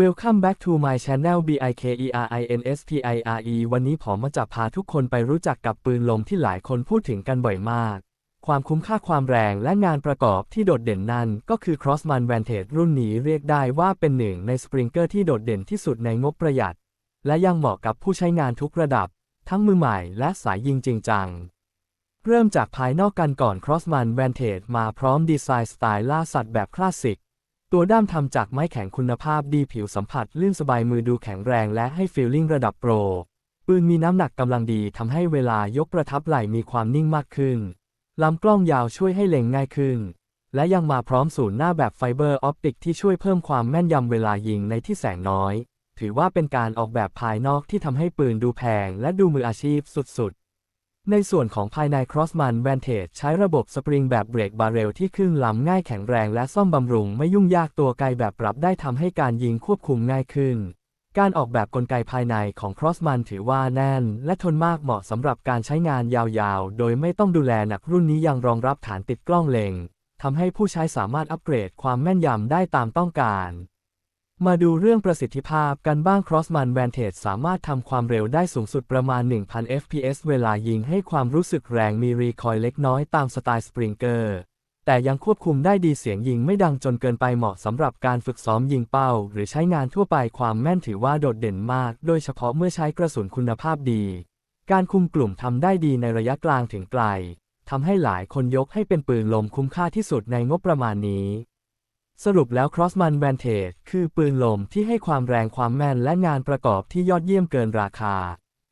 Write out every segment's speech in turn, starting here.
Welcome back to my channel BIKERINSPIRE วันนี้ผมมาจะพาทุกคนไปรู้จักกับปืนลมที่หลายคนพูดถึงกันบ่อยมาก ความคุ้มค่าความแรงและงานประกอบที่โดดเด่นนั่นก็คือ Crossman Vantage รุ่นนี้เรียกได้ว่าเป็นหนึ่งในสปริงเกอร์ที่โดดเด่นที่สุดในงบประหยัด และยังเหมาะกับผู้ใช้งานทุกระดับ ทั้งมือใหม่และสายยิงจริงจังเริ่มจากภายนอกกันก่อน Crossman Vantage มาพร้อมดีไซน์สไตล์ล่าสัตว์แบบคลาสสิก ตัวด้ามทำจากไม้แข็งคุณภาพดีผิวสัมผัสลื่นสบายมือดูแข็งแรงและให้ฟีลลิ่งระดับโปร ปืนมีน้ำหนักกำลังดีทำให้เวลายกประทับไหล่มีความนิ่งมากขึ้น ลำกล้องยาวช่วยให้เล็งง่ายขึ้น และยังมาพร้อมศูนย์หน้าแบบไฟเบอร์ออปติกที่ช่วยเพิ่มความแม่นยำเวลายิงในที่แสงน้อย ถือว่าเป็นการออกแบบภายนอกที่ทำให้ปืนดูแพงและดูมืออาชีพสุดๆ ในส่วนของภายใน Crossman Vantage ใช้ระบบสปริงแบบเบรกบาเรลที่ครึ่งลำง่ายแข็งแรงและซ่อมบำรุงไม่ยุ่งยากตัวไกลแบบปรับได้ทำให้การยิงควบคุมง่ายขึ้น การออกแบบกลไกภายในของ Crossman ถือว่าแน่น และทนมากเหมาะสำหรับการใช้งานยาวๆ โดยไม่ต้องดูแลหนักรุ่นนี้ยังรองรับฐานติดกล้องเล็งทำให้ผู้ใช้สามารถอัปเกรดความแม่นยำได้ตามต้องการ มาดูเรื่องประสิทธิภาพกันบ้าง Crossman Vantage สามารถทำความเร็วได้สูงสุดประมาณ 1,000 fps เวลายิงให้ความรู้สึกแรงมีรีคอยล์เล็กน้อยตามสไตล์สปริงเกอร์แต่ยังควบคุมได้ดีเสียงยิงไม่ดังจนเกินไปเหมาะสำหรับการฝึกซ้อมยิงเป้า หรือใช้งานทั่วไปความแม่นถือว่าโดดเด่นมาก โดยเฉพาะเมื่อใช้กระสุนคุณภาพดี การคุมกลุ่มทำได้ดีในระยะกลางถึงไกลทำให้หลายคนยกให้เป็นปืนลมคุ้มค่าที่สุดในงบประมาณนี้ สรุปแล้ว Crossman Vantage คือปืนลมที่ให้ความแรงความแม่นและงานประกอบที่ยอดเยี่ยมเกินราคา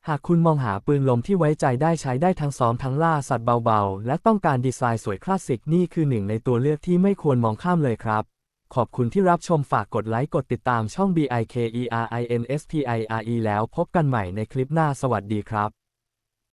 หากคุณมองหาปืนลมที่ไว้ใจได้ใช้ได้ทั้งซ้อมทั้งล่าสัตว์เบาๆ และต้องการดีไซน์สวยคลาสสิกนี่คือหนึ่งในตัวเลือกที่ไม่ควรมองข้ามเลยครับ ขอบคุณที่รับชมฝากกดไลค์กดติดตามช่อง BIKERINSPIRE แล้วพบกันใหม่ในคลิปหน้าสวัสดีครับ